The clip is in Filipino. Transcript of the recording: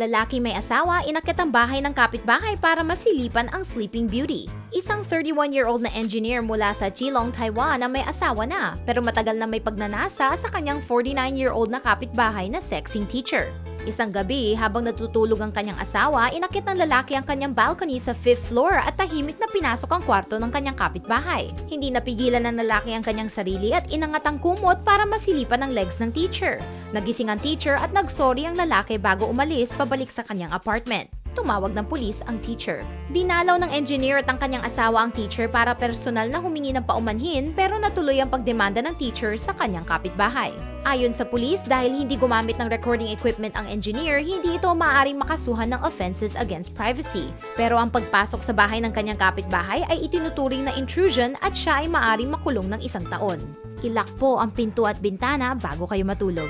Lalaki may asawa, inakit ang bahay ng kapitbahay para masilipan ang Sleeping Beauty. Isang 31-year-old na engineer mula sa Geelong, Taiwan na may asawa na, pero matagal na may pagnanasa sa kanyang 49-year-old na kapitbahay na sexing teacher. Isang gabi, habang natutulog ang kanyang asawa, inakit ng lalaki ang kanyang balcony sa 5th floor at tahimik na pinasok ang kwarto ng kanyang kapitbahay. Hindi napigilan ng lalaki ang kanyang sarili at inangat ang kumot para masilipan ang legs ng teacher. Nagising ang teacher at nagsorry ang lalaki bago umalis pabalik sa kanyang apartment. Tumawag ng pulis ang teacher. Dinalaw ng engineer at ang kanyang asawa ang teacher para personal na humingi ng paumanhin pero natuloy ang pagdemanda ng teacher sa kanyang kapitbahay. Ayon sa pulis, dahil hindi gumamit ng recording equipment ang engineer, hindi ito maaaring makasuhan ng offenses against privacy. Pero ang pagpasok sa bahay ng kanyang kapitbahay ay itinuturing na intrusion at siya ay maaaring makulong ng isang taon. Ilak po ang pinto at bintana bago kayo matulog.